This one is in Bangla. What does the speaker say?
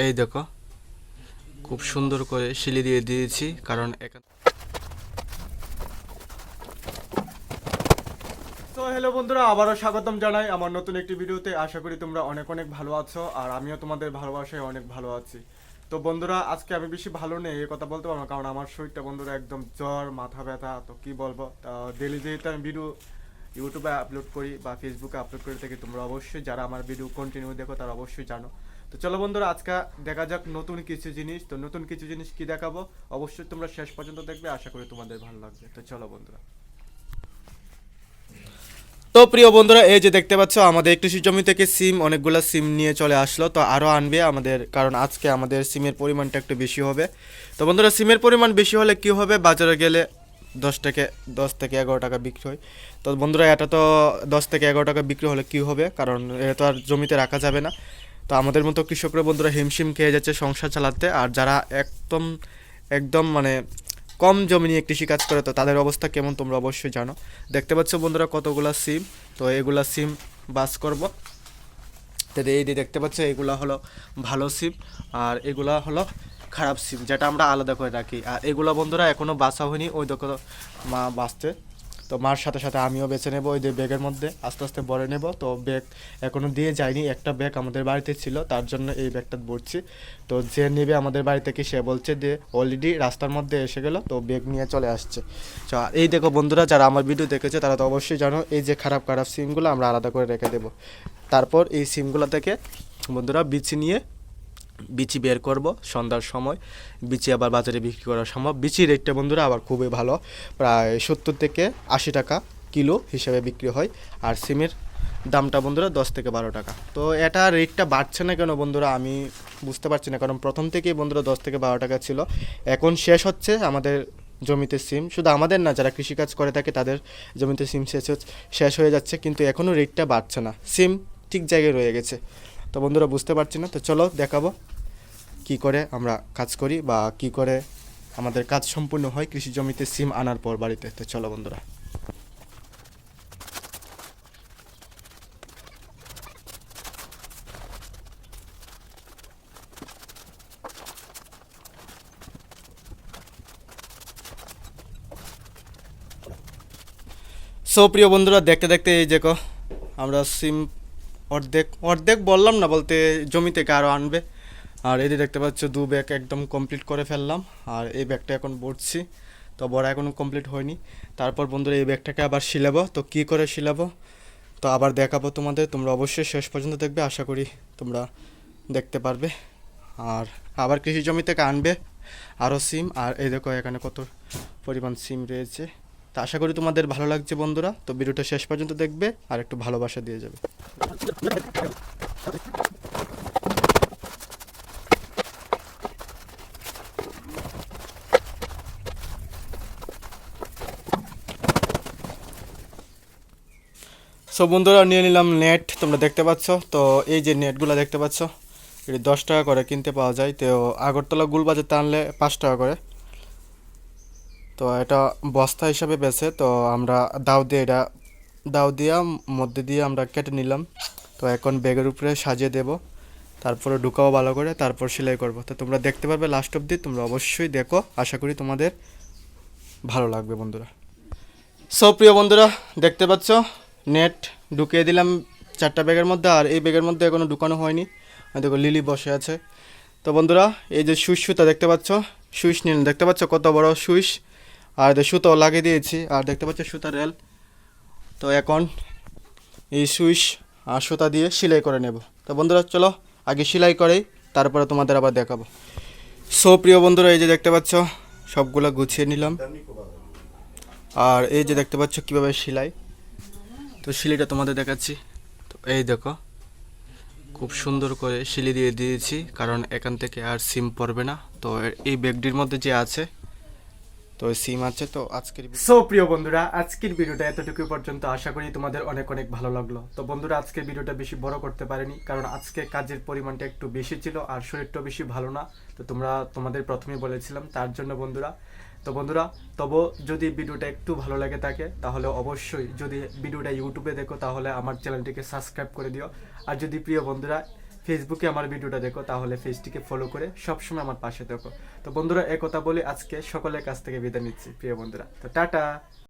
এই দেখো, খুব সুন্দর করে শিলি দিয়ে দিয়েছি, কারণ তো হ্যালো বন্ধুরা, আবারও স্বাগতম জানাই আমার নতুন একটি ভিডিওতে। আশা করি তোমরা অনেক অনেক ভালো আছো, আর আমিও তোমাদের ভালোবাসায় অনেক ভালো আছি। তো বন্ধুরা, আজকে আমি বেশি ভালো নেই এই কথা বলতে পারব কারণ আমার শরীরটা বন্ধুরা একদম জ্বর, মাথা ব্যথা, তো কি বলব? ডেলি যেহেতু আমি ভিডিও ইউটিউবে আপলোড করি বা ফেসবুকে আপলোড করে থাকি তোমরা অবশ্যই, যারা আমার ভিডিও কন্টিনিউ দেখো, তারা অবশ্যই জানো। তো চলো বন্ধুরা, আজকে দেখা যাক নতুন কিছু জিনিস। তো নতুন কিছু জিনিস কি দেখাবো? অবশ্যই তোমরা শেষ পর্যন্ত দেখবে, আশা করি তোমাদের ভালো লাগবে। তো চলো বন্ধুরা। তো প্রিয় বন্ধুরা, এই যে দেখতে পাচ্ছ, আমাদের কৃষি জমি থেকে সিম, অনেকগুলো সিম নিয়ে চলে আসলো। তো আরও আনবে আমাদের, কারণ আজকে আমাদের সিমের পরিমাণটা একটু বেশি হবে। তো বন্ধুরা, সিমের পরিমাণ বেশি হলে কি হবে? বাজারে গেলে দশ থেকে দশ থেকে এগারো টাকা বিক্রি হয়। তো বন্ধুরা, এটা তো দশ থেকে এগারো টাকা বিক্রি হলে কি হবে? কারণ এটা তো আর জমিতে রাখা যাবে না। তো আমাদের মতো কৃষকরা বন্ধুরা হিমশিম খেয়ে যাচ্ছে সংসার চালাতে, আর যারা একদম একদম মানে কম জমি নিয়ে কৃষিকাজ করে, তো তাদের অবস্থা কেমন তোমরা অবশ্যই জানো। দেখতে পাচ্ছ বন্ধুরা কতগুলা সিম, তো এগুলা সিম বাস করব। তো এই যে দেখতে পাচ্ছ, এগুলা হলো ভালো সিম, আর এগুলা হলো খারাপ সিম, যেটা আমরা আলাদা করে রাখি। আর এগুলো বন্ধুরা এখনও বাসা হয়নি, ওই দেখো মা বাঁচতে তো মার সাথে সাথে আমিও বেছে নেব ওই যে ব্যাগের মধ্যে, আস্তে আস্তে বড়ে নেব। তো ব্যাগ এখনও দিয়ে যায়নি, একটা ব্যাগ আমাদের বাড়িতে ছিল, তার জন্য এই ব্যাগটা ভরছি। তো যে নেবে আমাদের বাড়ি থেকে সে বলছে যে অলরেডি রাস্তার মধ্যে এসে গেল, তো ব্যাগ নিয়ে চলে আসছে। তো এই দেখো বন্ধুরা, যারা আমার ভিডিও দেখেছে, তারা তো অবশ্যই জানো, এই যে খারাপ খারাপ সিমগুলো আমরা আলাদা করে রেখে দেবো। তারপর এই সিমগুলো থেকে বন্ধুরা বিচি নিয়ে বিচি বের করব, সন্ধ্যার সময়। বিচি আবার বাজারে বিক্রি করা সম্ভব। বিচির রেটটা বন্ধুরা আবার খুবই ভালো, প্রায় সত্তর থেকে আশি টাকা কিলো হিসাবে বিক্রি হয়। আর সিমের দামটা বন্ধুরা দশ থেকে বারো টাকা। তো এটা রেটটা বাড়ছে না কেন বন্ধুরা আমি বুঝতে পারছি না। কারণ প্রথম থেকেই বন্ধুরা দশ থেকে বারো টাকা ছিল। এখন শেষ হচ্ছে আমাদের জমিতে সিম। শুধু আমাদের না, যারা কৃষিকাজ করে থাকে তাদের জমিতে সিম শেষ শেষ হয়ে যাচ্ছে। কিন্তু এখনও রেটটা বাড়ছে না। সিম ঠিক জায়গায় রয়ে গেছে। তো বন্ধুরা বুঝতে পারছি না। তো চলো দেখাবো। কি করে আমরা কাজ করি বা কি করে আমাদের কাজ সম্পূর্ণ হয় কৃষি জমিতে সিম আনার পর বাড়িতে? তো চলো বন্ধুরা। সো প্রিয় বন্ধুরা, দেখতে দেখতে এই দেখো আমরা সিম অর্ধেক অর্ধেক বললাম না, বলতে জমি থেকে আনবে। আর এই যে দেখতে পাচ্ছ, দু ব্যাগ একদম কমপ্লিট করে ফেললাম। আর এই ব্যাগটা এখন বড়ছি তো বড় এখনও কমপ্লিট হয়নি। তারপর বন্ধুরা এই ব্যাগটাকে আবার শিলাবো। তো কি করে শিলাবো? তো আবার দেখাবো তোমাদের। তোমরা অবশ্যই শেষ পর্যন্ত দেখবে। আশা করি তোমরা দেখতে পারবে। আর আবার কৃষি জমি থেকে আনবে। আরও সিম। আর এই দেখো, এখানে কত পরিমাণ সিম রয়েছে। তো আশা করি তোমাদের ভালো লাগছে বন্ধুরা। তো ভিডিওটা শেষ পর্যন্ত দেখবে। আর একটু ভালোবাসা দিয়ে যাবে। সো বন্ধুরা, নিয়ে নিলাম নেট তোমরা দেখতে পাচ্ছ। তো, এই যে নেটগুলো দেখতে পাচ্ছ, এটি দশ টাকা করে কিনতে পাওয়া যায়। তো, আগরতলা গুলবাজারতে আনলে পাঁচ টাকা করে। তো, এটা বস্তা হিসাবে বেছে তো, আমরা দাও দিয়ে এটা, দাও দিয়া, মধ্যে দিয়ে আমরা কেটে নিলাম। তো, এখন ব্যাগের উপরে সাজিয়ে দেব। তারপরে ঢুকাও ভালো করে, তারপর সেলাই করব। তো, তোমরা দেখতে পারবে লাস্ট অবধি, তোমরা অবশ্যই দেখো। আশা করি তোমাদের ভালো লাগবে, বন্ধুরা। সো প্রিয় বন্ধুরা, দেখতে পাচ্ছ নেট ঢুকিয়ে দিলাম চারটা ব্যাগের মধ্যে, আর এই ব্যাগের মধ্যে এখনও ঢুকানো হয়নি। দেখো, লিলি বসে আছে। তো বন্ধুরা, এই যে সুইচ সুতা দেখতে পাচ্ছ? সুইচ নিল। দেখতে পাচ্ছ কত বড় সুইচ? আর এদের সুতো লাগিয়ে দিয়েছি। আর দেখতে পাচ্ছ সুতা রেল? তো এখন এই সুইচ আর সুতা দিয়ে সেলাই করে নেব। তো বন্ধুরা, চলো আগে সেলাই করেই তারপরে তোমাদের আবার দেখাবো। সো প্রিয় বন্ধুরা, এই যে দেখতে পাচ্ছ, সবগুলো গুছিয়ে নিলাম। আর এই যে দেখতে পাচ্ছ কীভাবে সেলাই। তো শিলিটা তোমাদের দেখাচ্ছি। তো এই দেখো, খুব সুন্দর করে শিলি দিয়ে দিয়েছি, কারণ এখান থেকে আর সিম পড়বে না। তো এই ব্যাগটির মধ্যে যে আছে তো সিম আছে তো আজকের সো প্রিয় বন্ধুরা, আজকের ভিডিওটা এতটুকু পর্যন্ত। আশা করি তোমাদের অনেক অনেক ভালো লাগল। তো বন্ধুরা, আজকের ভিডিওটা বেশি বড় করতে পারিনি, কারণ আজকে কাজের পরিমাণটা একটু বেশি ছিল আর শরীরটাও বেশি ভালো না। তো তোমরা, তোমাদের প্রথমেই বলেছিলাম, তার জন্য বন্ধুরা। তো বন্ধুরা, তবু যদি ভিডিওটা একটু ভালো লাগে থাকে, তাহলে অবশ্যই যদি ভিডিওটা ইউটিউবে দেখো, তাহলে আমার চ্যানেলটিকে সাবস্ক্রাইব করে দিও। আর যদি প্রিয় বন্ধুরা ফেসবুকে আমার ভিডিওটা দেখো, তাহলে ফেসটিকে ফলো করে সবসময় আমার পাশে দেখো তো বন্ধুরা একথা বলে আজকে সকলের কাছ থেকে বিদায় নিচ্ছি, প্রিয় বন্ধুরা। তো টাটা!